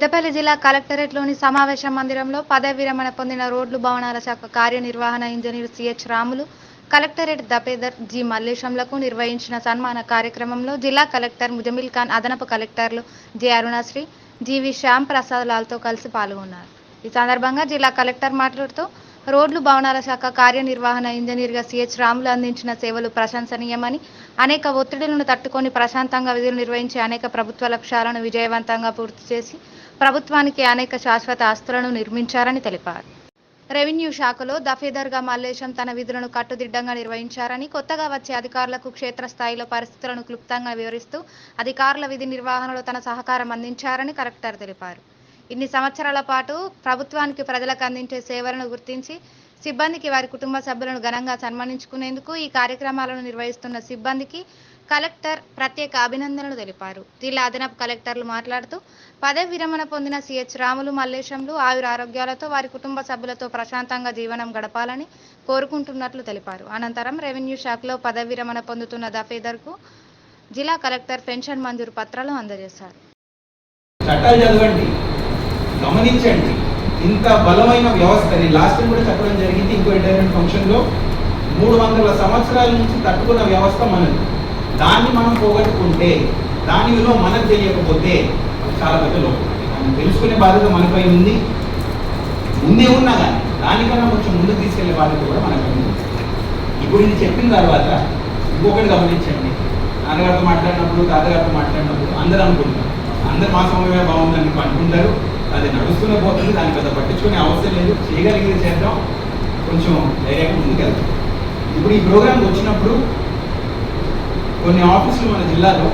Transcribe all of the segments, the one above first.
పెద్దపల్లి జిల్లా కలెక్టరేట్లోని సమావేశ మందిరంలో పదవి విరమణ పొందిన రోడ్లు భవనాల శాఖ కార్యనిర్వహణ ఇంజనీర్ సిహెచ్ రాములు కలెక్టరేట్ దపేదర్ జి. మల్లేశంలకు నిర్వహించిన సన్మాన కార్యక్రమంలో జిల్లా కలెక్టర్ ముజమిల్ ఖాన్ అదనపు కలెక్టర్లు జె. అరుణశ్రీ జీవి శ్యామ్ ప్రసాద్ లాల్తో కలిసి పాల్గొన్నారు. ఈ సందర్భంగా జిల్లా కలెక్టర్ మాట్లాడుతూ రోడ్లు భవనాల శాఖ కార్యనిర్వహణ ఇంజనీర్గా సిహెచ్ రాములు అందించిన సేవలు ప్రశంసనీయమని అనేక ఒత్తిడులను తట్టుకొని ప్రశాంతంగా విధులు నిర్వహించి అనేక ప్రభుత్వ లక్ష్యాలను విజయవంతంగా పూర్తి చేసి ప్రభుత్వానికి అనేక శాశ్వత ఆస్తులను నిర్మించారని తెలిపారు. రెవెన్యూ శాఖలో దఫేదర్గా మల్లేశం తన విధులను కట్టుదిడ్డంగా నిర్వహించారని కొత్తగా వచ్చే అధికారులకు క్షేత్రస్థాయిలో పరిస్థితులను క్లుప్తంగా వివరిస్తూ అధికారుల విధి నిర్వహణలో తన సహకారం అందించారని కలెక్టర్ తెలిపారు. ఇన్ని సంవత్సరాల పాటు ప్రభుత్వానికి ప్రజలకు అందించే సేవలను గుర్తించి సిబ్బందికి వారి కుటుంబ సభ్యులను ఘనంగా సన్మానించుకునేందుకు ఈ కార్యక్రమాలను నిర్వహిస్తున్న సిబ్బందికి కలెక్టర్ ప్రత్యేక అభినందనలు తెలిపారు. జిల్లా అదనపు కలెక్టర్లు మాట్లాడుతూ పదవి విరమణ పొందిన సిహెచ్ రాములు మల్లేశంలు ఆయుర ఆరోగ్యాలతో వారి కుటుంబ సభ్యులతో ప్రశాంతంగా జీవనం గడపాలని కోరుకుంటున్నట్లు తెలిపారు. అనంతరం రెవెన్యూ శాఖలో పదవి విరమణ పొందుతున్న దఫేదర్కు జిల్లా కలెక్టర్ పెన్షన్ మంజూరు పత్రాలు అందజేశారు. చట్టాలు చదవండి గమనించండి. ఇంత బలమైన వ్యవస్థ వ్యవస్థని లాస్ట్ టైం కూడా చెప్పడం జరిగింది. ఇంకో ఇంటర్నెట్ ఫంక్షన్లో మూడు వందల సంవత్సరాల నుంచి తట్టుకున్న వ్యవస్థ మనది. దాన్ని మనం పోగొట్టుకుంటే దాని విలువ మనకు తెలియకపోతే చాలా పెద్ద లోపం. తెలుసుకునే బాధ్యత మనపై ఉంది. ముందే ఉన్నా కానీ దానికన్నా కొంచెం ముందుకు తీసుకెళ్ళే బాధ్యత కూడా మనపై ఉంది. ఇప్పుడు ఇది చెప్పిన తర్వాత ఇంకొకటి గమనించండి. నాన్నగారితో మాట్లాడినప్పుడు తాతగారితో మాట్లాడినప్పుడు అందరూ అనుకుంటారు. అందరు మా సమయమే బాగుందని అనుకుంటారు. అది నడుస్తూనే పోతుంది దాన్ని పెద్ద పట్టించుకునే అవసరం లేదు. చేయగలిగితే చేద్దాం. కొంచెం ధైర్యంగా ముందుకెళ్తాం ఇప్పుడు ఈ ప్రోగ్రామ్కి వచ్చినప్పుడు కొన్ని ఆఫీసులు మన జిల్లాలో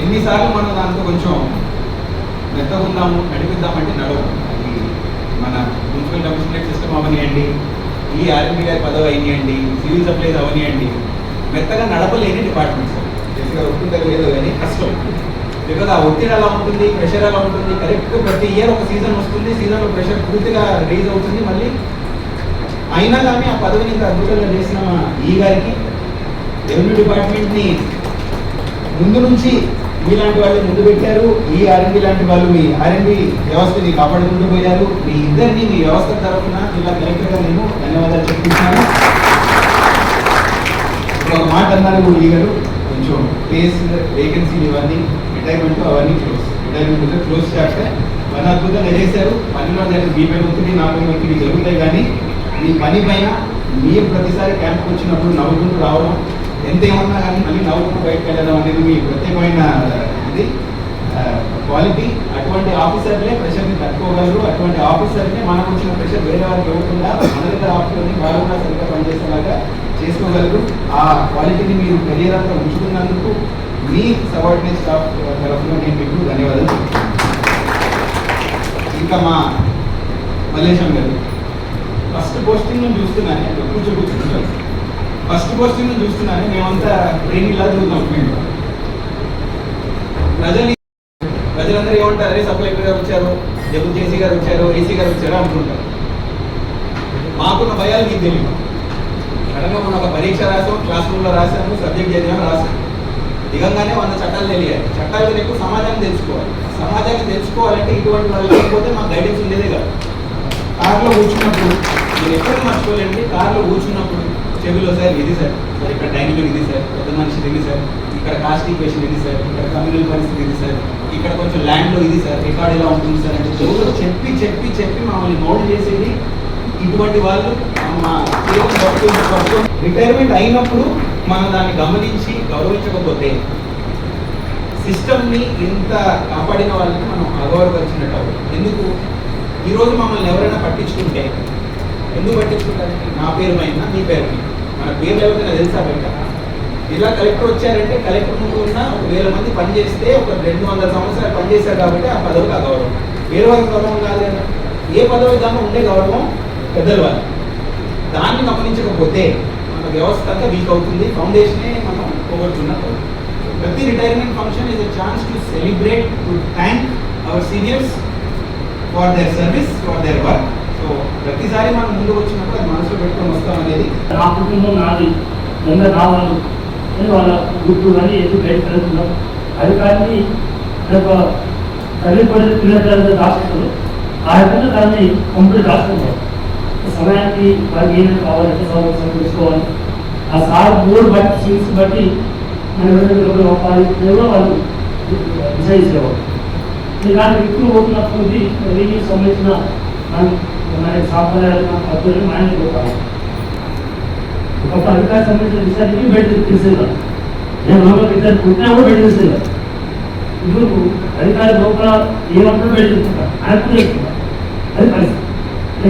ఎన్నిసార్లు మనం దాంతో కొంచెం మెత్తగుందాము నడిపిద్దామంటే నడవదు అది మన మున్సిపల్ కమిషనరేట్ సిస్టమ్ అవనియండి ఈ ఆర్ఎంపీ గారి పదవి అయినాయండి సివిల్ సప్లైస్ అవనియండి. మెత్తగా నడపలేని డిపార్ట్మెంట్స్ బేసిక్గా ఒప్పుకుంటారు లేదో కానీ కష్టం. బికాజ్ ఆ ఒత్తిడి ఎలా ఉంటుంది ప్రెషర్ ఎలా ఉంటుంది. కరెక్ట్ ప్రతి ఇయర్ ఒక సీజన్ వస్తుంది సీజన్లో ప్రెషర్ పూర్తిగా రేజ్ అవుతుంది. మళ్ళీ అయినా కానీ ఆ పదవిని ఇంకా అద్భుతంగా చేసిన ఈ గారికి రెవెన్యూ డిపార్ట్మెంట్ని ముందు నుంచి మీలాంటి వాళ్ళు ముందు పెట్టారు. ఈ ఆర్ఎండి లాంటి వాళ్ళు మీ ఆర్ఎండి వ్యవస్థని కాపాడుకుంటూ పోయారు. మీ ఇద్దరిని మీ వ్యవస్థ తరఫున జిల్లా కలెక్టర్గా నేను ధన్యవాదాలు చెప్తున్నాను ఒక మాట అన్నారు కూడా గారు కొంచెం ప్లేస్ వేకెన్సీలు ఇవన్నీ రిటైర్మెంట్ అవన్నీ క్లోజ్ రిటైర్మెంట్ క్లోజ్ చేస్తే మన అద్భుతంగా చేశారు. పనిలో దగ్గర మీ పైన ఒత్తిడి నా పైన ఒత్తిడి జరుగుతాయి కానీ మీ పని పైన మీరు ప్రతిసారి క్యాంప్కి వచ్చినప్పుడు నవ్వుకుంటూ రావడం ఎంత ఏమన్నా కానీ మళ్ళీ నవ్వుకుంటూ బయటకు వెళ్ళడం అనేది మీ ప్రత్యేకమైన ఇది క్వాలిటీ అటువంటి ఆఫీసర్లే ప్రెషర్ని తట్టుకోగలరు. అటువంటి ఆఫీసర్ని మనకు వచ్చిన ప్రెషర్ వేరే వారికి ఇవ్వకుండా మన దగ్గర ఆఫీసర్ని వారు కూడా సరిగ్గా పనిచేసేలాగా చేసుకోగలరు. ఆ క్వాలిటీని మీరు కెరియర్ అంతా ఉంచుకున్నందుకు మీ సబార్డినేట్ స్టాఫ్ తరఫున నేను మీకు ధన్యవాదాలు ఇంకా మా మల్లేశం గారు. ఫస్ట్ పోస్టింగ్ నేను చూస్తున్నాను కూర్చో కూర్చుంటాను ఫస్ట్ క్వశ్చన్ చూస్తున్నాను మేమంతా ట్రైన్ ఇలా తిరుగుతాం ఫీల్డ్ ప్రజలు ప్రజలందరూ ఏమంటారు? అరే సబ్ కలెక్టర్ గారు వచ్చారు డెప్యూటీ జేసీ గారు వచ్చారు ఏసీ గారు వచ్చారు అనుకుంటారు. మాకున్న భయాలు మీకు తెలియదు. సడన్గా మనం ఒక పరీక్ష రాసాం క్లాస్ రూమ్లో రాసాము సబ్జెక్ట్ చదివాము రాసాము దిగంగానే వంద చట్టాలు తెలియాలి. చట్టాలు తెలియక సమాజాన్ని తెలుసుకోవాలి. సమాజాన్ని తెలుసుకోవాలంటే ఇటువంటి వాళ్ళు లేకపోతే మాకు గైడెన్స్ ఉండేదే కాదు. కార్లో కూర్చున్నప్పుడు మీరు ఎప్పుడు మర్చిపోలేండి కార్లో కూర్చున్నప్పుడు చెవిలో సార్ ఇది సార్. సార్ ఇక్కడ డైనింగ్ ఇది సార్. పెద్ద మనిషి ఇది సార్. ఇక్కడ కాస్ట్ ఈక్వేషన్ ఇది సార్. ఇక్కడ కమ్యూనల్ పరిస్థితి ఇది సార్. ఇక్కడ కొంచెం ల్యాండ్లో ఇది సార్. రికార్డ్ ఎలా ఉంటుంది సార్ అంటే చెవులో చెప్పి చెప్పి చెప్పి మమ్మల్ని మౌల్డ్ చేసేది ఇటువంటి వాళ్ళు మా రిటైర్మెంట్ అయినప్పుడు మనం దాన్ని గమనించి గౌరవించకపోతే సిస్టమ్ని ఇంత కాపాడిన వాళ్ళని మనం అగౌరవపరిచినట్టు ఎందుకు? ఈరోజు మమ్మల్ని ఎవరైనా పట్టించుకుంటే ఎందుకు పట్టించుకుంటారంటే నా పేరు పైన నీ పేరు మీద మన పేరు ఎవరికైనా తెలుసా బయట ఇలా కలెక్టర్ వచ్చారంటే కలెక్టర్ ముందు ఉన్న ఒక వేల మంది పనిచేస్తే ఒక రెండు వందల సంవత్సరాలు పనిచేశారు కాబట్టి ఆ పదవికి ఆ గౌరవం. వేరే వాళ్ళకి గౌరవం కాదు కదా. ఏ పదవి దాకా ఉండే గౌరవం పెద్దల వాళ్ళు దాన్ని గమనించకపోతే మన వ్యవస్థ అంతా వీక్ అవుతుంది. ఫౌండేషనే మనం పోగొట్టున్నట్టు ప్రతి retirement function is a chance to celebrate to thank our seniors for their service for their work so ప్రతిసారి మనం ముందుకు వచ్చినప్పుడు అది మనసులో పెట్టుకొని వస్తాం అనేది. నా కుటుంబం నాది. అందరూ నా వాళ్ళు. అని వాళ్ళ గుర్తు కానీ ఎందుకు బయట వెళ్తున్నాం అది కానీ ఒక తల్లి పడి పిల్లలు దాచుకుంటారు ఆ రకంగా దాన్ని కంప్లీట్ దాచుకుంటారు సమయానికి వారికి ఏమైనా కావాలి ఎంత సమయం తీసుకోవాలి. ఆ సార్ బోర్డు బట్టి సీట్స్ బట్టి మన ఎవరైనా అవ్వాలి ఎవరో వాళ్ళు డిసైడ్ చేసేవారు ఇలాంటి వ్యక్తులు పోతున్నప్పుడు దీనికి సంబంధించిన మన- మనకి సాంప్రదాయాలు మన పద్ధతులు మనం ఒకప్పుడు అధికార సంబంధించిన విషయానికి బయట తెలిసేదా నేను లోపల ఇద్దరు పుట్టినా కూడా బయట తెలిసేదా ఇప్పుడు అధికారి లోపల ఏమంటారు బయట తీసుకుంటారు ఆయన కూడా అది పరిస్థితి.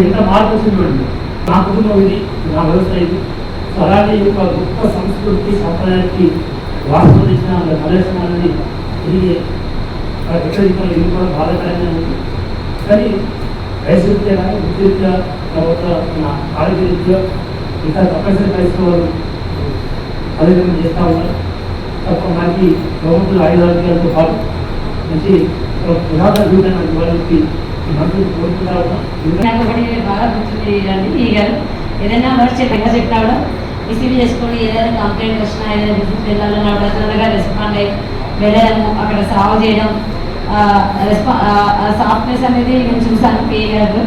ఎంత మార్పు వచ్చింది నా కుటుంబం ఇది నా వ్యవస్థ ఇది. సో అలాగే ఈ యొక్క గొప్ప సంస్కృతి సంప్రదాయానికి వాస్తవం ఇచ్చిన ప్రదర్శన అనేది తిరిగి ఎక్కడ ఇది కూడా బాధాకరంగా ఉంది. కానీ వయసు విద్యుత్యా తర్వాత నా ఆరోగ్య రీత్యా ఇంకా తప్పనిసరి పరిస్థితులు వాళ్ళు అధిగమనం చేస్తూ ఉన్నారు. తప్ప మనకి ప్రభుత్వ ఆయుధాలతో పాటు మంచి పురాతన జీవితాన్ని ఇవ్వడానికి మనసు కోరుకుంటా ఉన్నాం. నాకు ఒకటి బాగా గుర్తుంది ఈ గారు. ఏదైనా వర్క్ చెప్పగా చెప్పినా కూడా రిసీవ్ చేసుకొని ఏదైనా కంప్లైంట్ వచ్చినా ఏదైనా బిజినెస్ వెళ్ళాలన్నా తొందరగా రెస్పాండ్ అయ్యి వెళ్ళడము అక్కడ సాల్వ్ చేయడం సాఫ్ట్నెస్ అనేది నేను చూసాను పే గారు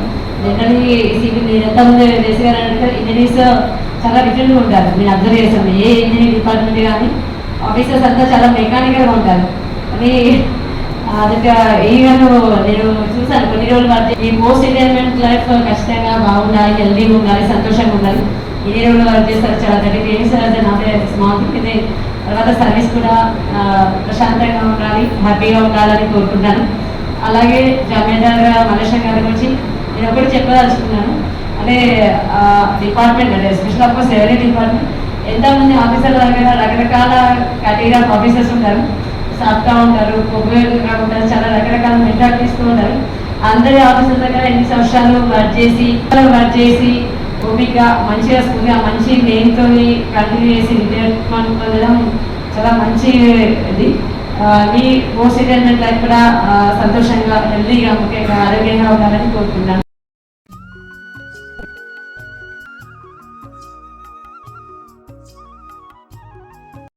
జనరల్లీ సివిల్ ఎంతమంది వేసి గారు అంటే ఇంజనీర్స్ చాలా డిఫరెంట్గా ఉంటారు. నేను అబ్జర్వ్ చేశాను ఏ ఇంజనీర్ డిపార్ట్మెంట్ కానీ ఆఫీసర్స్ అంతా చాలా మెకానికల్గా ఉంటారు. కానీ అదొక ఈవెన్ నేను చూసాను కొన్ని రోజులు ఈ పోస్ట్ రిటైర్మెంట్ లైఫ్ ఖచ్చితంగా బాగుండాలి హెల్దీగా ఉండాలి సంతోషంగా ఉండాలి. ఏ రోడ్ వర్క్ చేస్తారు చాలా థర్టీ డేస్ నాదే స్మాల్ ఇది తర్వాత సర్వీస్ కూడా ప్రశాంతంగా ఉండాలి హ్యాపీగా ఉండాలని కోరుకుంటాను. అలాగే జమీందార్ మలేషియా గారి గురించి నేను ఒకటి చెప్పదలుచుకున్నాను. అంటే డిపార్ట్మెంట్ అంటే స్పెషల్ ఆఫ్ ఎవరీ డిపార్ట్మెంట్ ఎంతమంది ఆఫీసర్ల దగ్గర రకరకాల కేటగిరీ ఆఫ్ ఆఫీసర్స్ ఉంటారు. సాఫ్ట్గా ఉంటారు ఉపయోగంగా ఉంటారు చాలా రకరకాల మెంటాలిటీస్తూ ఉంటారు. అందరి ఆఫీసర్ దగ్గర ఎన్ని సంవత్సరాలు వర్క్ చేసి వర్క్ చేసి ఓపిక మంచిగా స్కూల్గా మంచి నేమ్తో కంటిన్యూ చేసి రిటైర్మెంట్ పొందడం చాలా మంచి ఇది. మీ పోస్ట్ ఏంటంటే ఇక్కడ కూడా సంతోషంగా హెల్దీగా ముఖ్యంగా ఆరోగ్యంగా ఉండాలని కోరుకుంటున్నాను.